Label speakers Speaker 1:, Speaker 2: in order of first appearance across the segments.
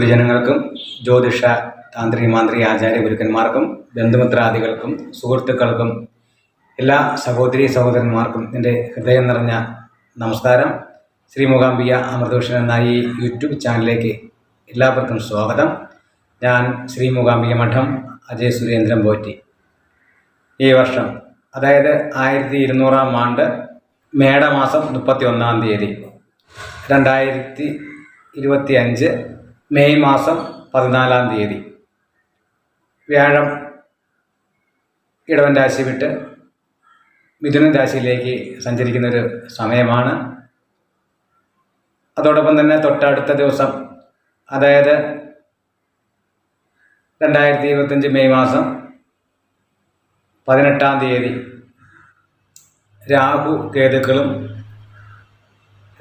Speaker 1: ഗുരുജനങ്ങൾക്കും ജ്യോതിഷ താന്ത്രിക മാന്ത്രിക ആചാര്യ ഗുരുക്കന്മാർക്കും ബന്ധുമിത്രാദികൾക്കും സുഹൃത്തുക്കൾക്കും എല്ലാ സഹോദരി സഹോദരന്മാർക്കും എന്റെ ഹൃദയം നിറഞ്ഞ നമസ്കാരം. ശ്രീ മുഖാംബിയ അമൃതഭൂഷൺ എന്ന ഈ യൂട്യൂബ് ചാനലിലേക്ക് എല്ലാവർക്കും സ്വാഗതം. ഞാൻ ശ്രീ മുഖാംബിക മഠം അജയ് സുരേന്ദ്രൻ പോറ്റി. ഈ വർഷം അതായത് ആയിരത്തി ഇരുന്നൂറാം ആണ്ട് മേടമാസം മുപ്പത്തി ഒന്നാം തീയതി രണ്ടായിരത്തി ഇരുപത്തി അഞ്ച് മെയ് മാസം പതിനാലാം തീയതി. വ്യാഴം ഇടവൻ രാശി വിട്ട് മിഥുനൻ രാശിയിലേക്ക് സഞ്ചരിക്കുന്ന ഒരു സമയമാണ്. അതോടൊപ്പം തന്നെ തൊട്ടടുത്ത ദിവസം അതായത് രണ്ടായിരത്തി ഇരുപത്തഞ്ച് മെയ് മാസം പതിനെട്ടാം തീയതി രാഹു കേതുക്കളും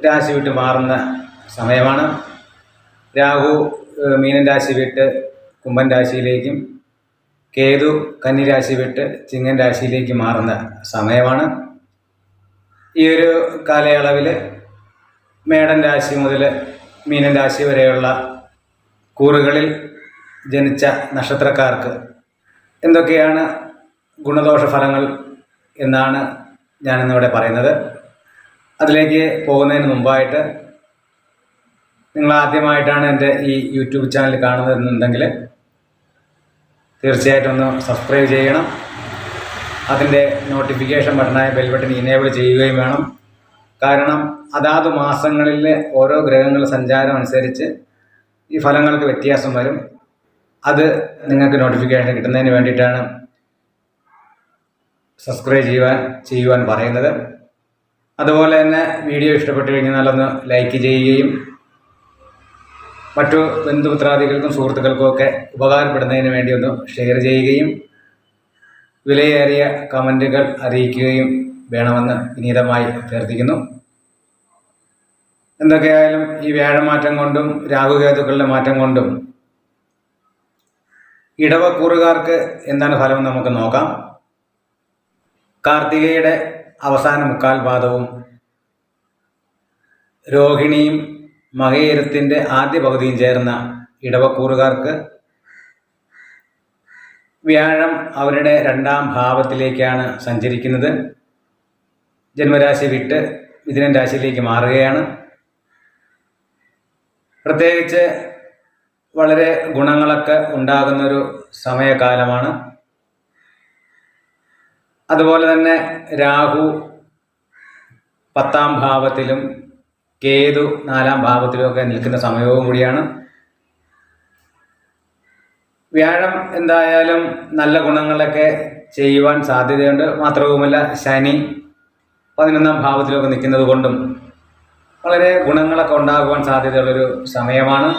Speaker 1: രാശി വിട്ട് മാറുന്ന സമയമാണ്. രാഹു മീനൻ രാശി വിട്ട് കുംഭൻ രാശിയിലേക്കും കേതു കന്നി രാശി വിട്ട് ചിങ്ങൻ രാശിയിലേക്ക് മാറുന്ന സമയമാണ്. ഈ ഒരു കാലയളവിൽ മേടൻ രാശി മുതൽ മീനൻ രാശി വരെയുള്ള കൂറുകളിൽ ജനിച്ച നക്ഷത്രക്കാർക്ക് എന്തൊക്കെയാണ് ഗുണദോഷ ഫലങ്ങൾ എന്നാണ് ഞാനിന്നിവിടെ പറയുന്നത്. അതിലേക്ക് പോകുന്നതിന് മുമ്പായിട്ട് നിങ്ങൾ ആദ്യമായിട്ടാണ് എന്റെ ഈ യൂട്യൂബ് ചാനൽ കാണുന്നത് എന്നുണ്ടെങ്കിൽ തീർച്ചയായിട്ടും ഒന്ന് സബ്സ്ക്രൈബ് ചെയ്യണം. അതിന്റെ നോട്ടിഫിക്കേഷൻ ബട്ടണായ ബെൽ ബട്ടൺ ഇനേബിൾ ചെയ്യുകയും വേണം. കാരണം അതാത് മാസങ്ങളിൽ ഓരോ ഗ്രഹങ്ങളുടെ സഞ്ചാരം അനുസരിച്ച് ഈ ഫലങ്ങൾക്ക് വ്യത്യാസം വരും. അത് നിങ്ങൾക്ക് നോട്ടിഫിക്കേഷൻ കിട്ടുന്നതിന് വേണ്ടിയിട്ടാണ് സബ്സ്ക്രൈബ് ചെയ്യുവാൻ ചെയ്യുവാൻ പറയുന്നത്. അതുപോലെ തന്നെ വീഡിയോ ഇഷ്ടപ്പെട്ടു കഴിഞ്ഞാൽ ഒന്ന് ലൈക്ക് ചെയ്യുകയും മറ്റു ബന്ധുമിത്രാദികൾക്കും സുഹൃത്തുക്കൾക്കും ഒക്കെ ഉപകാരപ്പെടുന്നതിന് വേണ്ടി ഒന്ന് ഷെയർ ചെയ്യുകയും വിലയേറിയ കമന്റുകൾ അറിയിക്കുകയും വേണമെന്ന് വിനീതമായി അഭ്യർത്ഥിക്കുന്നു. എന്തൊക്കെയായാലും ഈ വ്യാഴമാറ്റം കൊണ്ടും രാഹുകേതുക്കളുടെ മാറ്റം കൊണ്ടും ഇടവക്കൂറുകാർക്ക് എന്താണ് ഫലം നമുക്ക് നോക്കാം. കാർത്തികയുടെ അവസാന മുക്കാൽ പാദവും രോഹിണിയും മകയിരത്തിന്റെ ആദ്യ പകുതിയും ചേർന്ന ഇടവക്കൂറുകാർക്ക് വ്യാഴം അവരുടെ രണ്ടാം ഭാവത്തിലേക്കാണ് സഞ്ചരിക്കുന്നത്. ജന്മരാശി വിട്ട് മിഥുനൻ രാശിയിലേക്ക് മാറുകയാണ്. പ്രത്യേകിച്ച് വളരെ ഗുണങ്ങളൊക്കെ ഉണ്ടാകുന്നൊരു സമയകാലമാണ്. അതുപോലെ തന്നെ രാഹു പത്താം ഭാവത്തിലും കേതു നാലാം ഭാഗത്തിലൊക്കെ നിൽക്കുന്ന സമയവും കൂടിയാണ്. വ്യാഴം എന്തായാലും നല്ല ഗുണങ്ങളൊക്കെ ചെയ്യുവാൻ സാധ്യതയുണ്ട്. മാത്രവുമല്ല ശനി പതിനൊന്നാം ഭാവത്തിലൊക്കെ നിൽക്കുന്നത് കൊണ്ടും വളരെ ഗുണങ്ങളൊക്കെ ഉണ്ടാകുവാൻ സാധ്യതയുള്ളൊരു സമയമാണ്.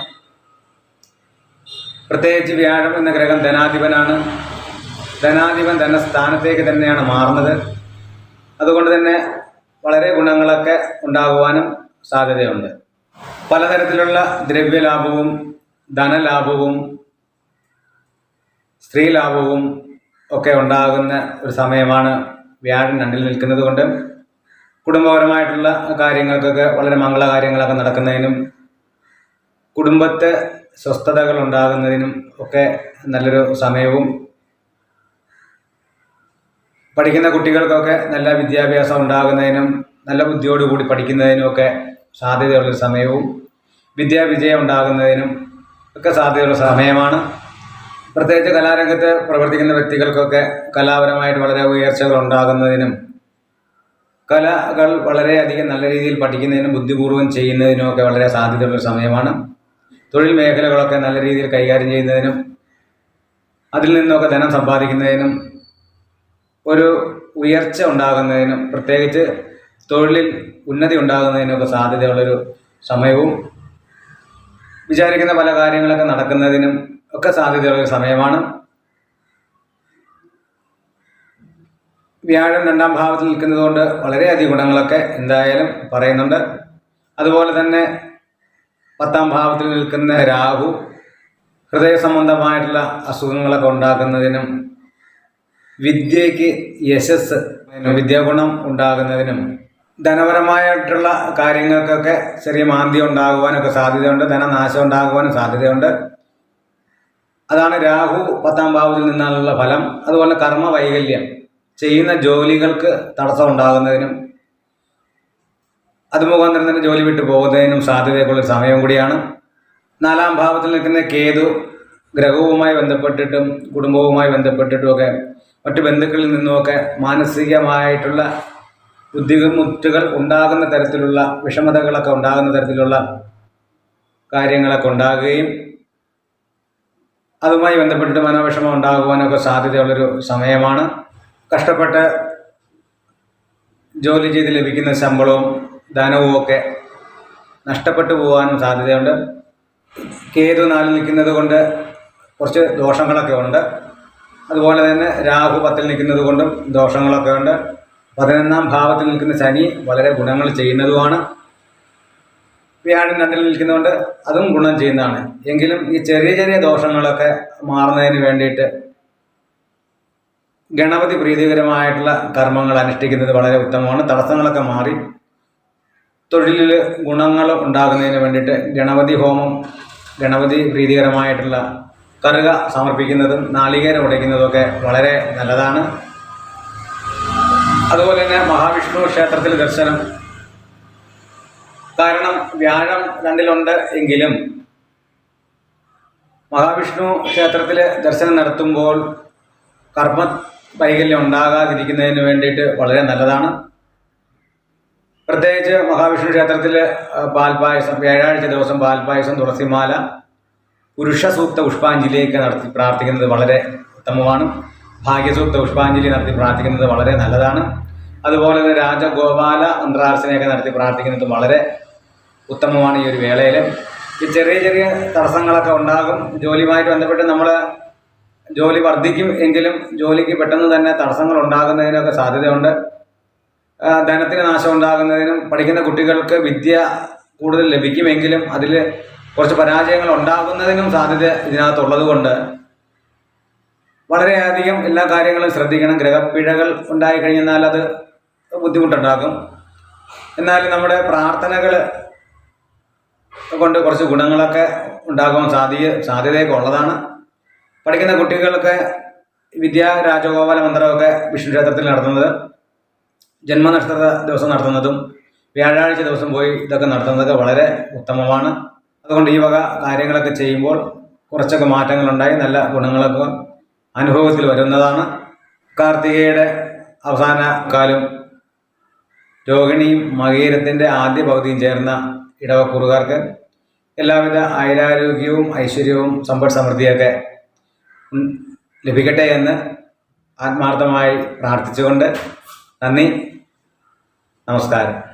Speaker 1: പ്രത്യേകിച്ച് വ്യാഴം എന്ന ഗ്രഹം ധനാധിപനാണ്. ധനാധിപൻ തന്നെ സ്ഥാനത്തേക്ക് തന്നെയാണ് മാറുന്നത്. അതുകൊണ്ട് തന്നെ വളരെ ഗുണങ്ങളൊക്കെ ഉണ്ടാകുവാനും സാധ്യതയുണ്ട്. പലതരത്തിലുള്ള ദ്രവ്യലാഭവും ധനലാഭവും സ്ത്രീലാഭവും ഒക്കെ ഉണ്ടാകുന്ന ഒരു സമയമാണ് വ്യാഴൻ രണ്ടിൽ നിൽക്കുന്നത് കൊണ്ട് കുടുംബപരമായിട്ടുള്ള കാര്യങ്ങൾക്കൊക്കെ വളരെ മംഗളകാര്യങ്ങളൊക്കെ നടക്കുന്നതിനും കുടുംബത്തെ സ്വസ്ഥതകൾ ഉണ്ടാകുന്നതിനും ഒക്കെ നല്ലൊരു സമയവും പഠിക്കുന്ന കുട്ടികൾക്കൊക്കെ നല്ല വിദ്യാഭ്യാസം ഉണ്ടാകുന്നതിനും നല്ല ബുദ്ധിയോടുകൂടി പഠിക്കുന്നതിനും ഒക്കെ സാധ്യതയുള്ള സമയവും വിദ്യാവിജയം ഉണ്ടാകുന്നതിനും ഒക്കെ സാധ്യതയുള്ള സമയമാണ്. പ്രത്യേകിച്ച് കലാരംഗത്ത് പ്രവർത്തിക്കുന്ന വ്യക്തികൾക്കൊക്കെ കലാപരമായിട്ട് വളരെ ഉയർച്ചകൾ ഉണ്ടാകുന്നതിനും കലകൾ വളരെയധികം നല്ല രീതിയിൽ പഠിക്കുന്നതിനും ബുദ്ധിപൂർവം ചെയ്യുന്നതിനും ഒക്കെ വളരെ സാധ്യതയുള്ള സമയമാണ്. തൊഴിൽ മേഖലകളൊക്കെ നല്ല രീതിയിൽ കൈകാര്യം ചെയ്യുന്നതിനും അതിൽ നിന്നൊക്കെ ധനം സമ്പാദിക്കുന്നതിനും ഒരു ഉയർച്ച ഉണ്ടാകുന്നതിനും പ്രത്യേകിച്ച് തൊഴിലിൽ ഉന്നതി ഉണ്ടാകുന്നതിനൊക്കെ സാധ്യതയുള്ളൊരു സമയവും വിചാരിക്കുന്ന പല കാര്യങ്ങളൊക്കെ നടക്കുന്നതിനും ഒക്കെ സാധ്യതയുള്ളൊരു സമയമാണ്. വ്യാഴം രണ്ടാം ഭാവത്തിൽ നിൽക്കുന്നതുകൊണ്ട് വളരെയധികം ഗുണങ്ങളൊക്കെ എന്തായാലും പറയുന്നുണ്ട്. അതുപോലെ തന്നെ പത്താം ഭാവത്തിൽ നിൽക്കുന്ന രാഹു ഹൃദയ സംബന്ധമായിട്ടുള്ള അസുഖങ്ങളൊക്കെ ഉണ്ടാക്കുന്നതിനും വിദ്യയ്ക്ക് യശസ് വിദ്യാഗുണം ഉണ്ടാകുന്നതിനും ധനപരമായിട്ടുള്ള കാര്യങ്ങൾക്കൊക്കെ ചെറിയ മാന്തി ഉണ്ടാകുവാനൊക്കെ സാധ്യതയുണ്ട് ധനനാശം ഉണ്ടാകുവാനും സാധ്യതയുണ്ട്. അതാണ് രാഹു പത്താം ഭാവത്തിൽ നിന്നുള്ള ഫലം. അതുപോലെ കർമ്മ വൈകല്യം ചെയ്യുന്ന ജോലികൾക്ക് തടസ്സം ഉണ്ടാകുന്നതിനും അത് മുഖാന്തരം തന്നെ ജോലി വിട്ടു പോകുന്നതിനും സാധ്യതയൊക്കെയുള്ള സമയം കൂടിയാണ്. നാലാം ഭാവത്തിൽ നിൽക്കുന്ന കേതു ഗ്രഹവുമായി ബന്ധപ്പെട്ടിട്ടും കുടുംബവുമായി ബന്ധപ്പെട്ടിട്ടുമൊക്കെ മറ്റു ബന്ധുക്കളിൽ നിന്നുമൊക്കെ മാനസികമായിട്ടുള്ള ബുദ്ധിമുട്ടുകൾ ഉണ്ടാകുന്ന തരത്തിലുള്ള വിഷമതകളൊക്കെ ഉണ്ടാകുന്ന തരത്തിലുള്ള കാര്യങ്ങളൊക്കെ ഉണ്ടാകുകയും അതുമായി ബന്ധപ്പെട്ടിട്ട് മനോവിഷമം ഉണ്ടാകുവാനൊക്കെ സാധ്യതയുള്ളൊരു സമയമാണ്. കഷ്ടപ്പെട്ട് ജോലി ചെയ്ത് ലഭിക്കുന്ന ശമ്പളവും ധനവും ഒക്കെ നഷ്ടപ്പെട്ടു പോകാനും സാധ്യതയുണ്ട്. കേതു നാലിൽ നിൽക്കുന്നത് കൊണ്ട് കുറച്ച് ദോഷങ്ങളൊക്കെ ഉണ്ട്. അതുപോലെ തന്നെ രാഹു പത്തിൽ നിൽക്കുന്നത് കൊണ്ടും ദോഷങ്ങളൊക്കെ ഉണ്ട്. പതിനൊന്നാം ഭാവത്തിൽ നിൽക്കുന്ന ശനി വളരെ ഗുണങ്ങൾ ചെയ്യുന്നതുമാണ്. വ്യാഴം രണ്ടിൽ നിൽക്കുന്നതുകൊണ്ട് അതും ഗുണം ചെയ്യുന്നതാണ്. എങ്കിലും ഈ ചെറിയ ചെറിയ ദോഷങ്ങളൊക്കെ മാറുന്നതിന് വേണ്ടിയിട്ട് ഗണപതി പ്രീതികരമായിട്ടുള്ള കർമ്മങ്ങൾ അനുഷ്ഠിക്കുന്നത് വളരെ ഉത്തമമാണ്. തടസ്സങ്ങളൊക്കെ മാറി തൊഴിലിൽ ഗുണങ്ങൾ ഉണ്ടാകുന്നതിന് വേണ്ടിയിട്ട് ഗണപതി ഹോമം ഗണപതി പ്രീതികരമായിട്ടുള്ള കറുക സമർപ്പിക്കുന്നതും നാളികേരം ഉടയ്ക്കുന്നതുമൊക്കെ വളരെ നല്ലതാണ്. അതുപോലെ തന്നെ മഹാവിഷ്ണു ക്ഷേത്രത്തിൽ ദർശനം. കാരണം വ്യാഴം രണ്ടിലുണ്ട് എങ്കിലും മഹാവിഷ്ണു ക്ഷേത്രത്തിൽ ദർശനം നടത്തുമ്പോൾ കർമ്മ വൈകല്യം ഉണ്ടാകാതിരിക്കുന്നതിന് വേണ്ടിയിട്ട് വളരെ നല്ലതാണ്. പ്രത്യേകിച്ച് മഹാവിഷ്ണു ക്ഷേത്രത്തിൽ പാൽപായസം വ്യാഴാഴ്ച ദിവസം പാൽപായസം തുളസിമാല പുരുഷസൂക്ത പുഷ്പാഞ്ജലിയൊക്കെ നടത്തി പ്രാർത്ഥിക്കുന്നത് വളരെ ഉത്തമമാണ്. ഭാഗ്യസൂക്ത പുഷ്പാഞ്ജലി നടത്തി പ്രാർത്ഥിക്കുന്നത് വളരെ നല്ലതാണ്. അതുപോലെ തന്നെ രാജഗോപാല മന്ത്രാർച്ചനയൊക്കെ നടത്തി പ്രാർത്ഥിക്കുന്നത് വളരെ ഉത്തമമാണ് ഈ ഒരു വേളയിൽ ഈ ചെറിയ ചെറിയ തടസ്സങ്ങളൊക്കെ ഉണ്ടാകും. ജോലിയുമായിട്ട് ബന്ധപ്പെട്ട് നമ്മൾ ജോലി വർദ്ധിക്കും എങ്കിലും ജോലിക്ക് പെട്ടെന്ന് തന്നെ തടസ്സങ്ങൾ ഉണ്ടാകുന്നതിനൊക്കെ സാധ്യതയുണ്ട്. ധനത്തിന് നാശം ഉണ്ടാകുന്നതിനും പഠിക്കുന്ന കുട്ടികൾക്ക് വിദ്യ കൂടുതൽ ലഭിക്കുമെങ്കിലും അതിൽ കുറച്ച് പരാജയങ്ങൾ ഉണ്ടാകുന്നതിനും സാധ്യത ഇതിനകത്തുള്ളത് കൊണ്ട് വളരെയധികം എല്ലാ കാര്യങ്ങളും ശ്രദ്ധിക്കണം. ഗ്രഹപ്പിഴകൾ ഉണ്ടായി കഴിഞ്ഞാൽ അത് ബുദ്ധിമുട്ടുണ്ടാക്കും എന്നാൽ നമ്മുടെ പ്രാർത്ഥനകൾ കൊണ്ട് കുറച്ച് ഗുണങ്ങളൊക്കെ ഉണ്ടാകാൻ സാധ്യ സാധ്യതയൊക്കെ ഉള്ളതാണ്. പഠിക്കുന്ന കുട്ടികൾക്ക് വിദ്യാ രാജഗോപാല മന്ത്രമൊക്കെ വിഷ്ണു ക്ഷേത്രത്തിൽ നടത്തുന്നത് ജന്മനക്ഷത്ര ദിവസം നടത്തുന്നതും വ്യാഴാഴ്ച ദിവസം പോയി ഇതൊക്കെ നടത്തുന്നതൊക്കെ വളരെ ഉത്തമമാണ്. അതുകൊണ്ട് ഈ വക കാര്യങ്ങളൊക്കെ ചെയ്യുമ്പോൾ കുറച്ചൊക്കെ മാറ്റങ്ങളുണ്ടായി നല്ല ഗുണങ്ങളൊക്കെ അനുഭവത്തിൽ വരുന്നതാണ്. കാർത്തികയുടെ അവസാന കാലം. രോഹിണിയും മകീരത്തിന്റെ ആദ്യ പകുതിയും ചേർന്ന ഇടവക്കുറുകാർക്ക് എല്ലാവിധ ആയുരാരോഗ്യവും ഐശ്വര്യവും സമ്പദ് സമൃദ്ധിയൊക്കെ ലഭിക്കട്ടെ എന്ന് ആത്മാർത്ഥമായി പ്രാർത്ഥിച്ചുകൊണ്ട് നന്ദി. നമസ്കാരം.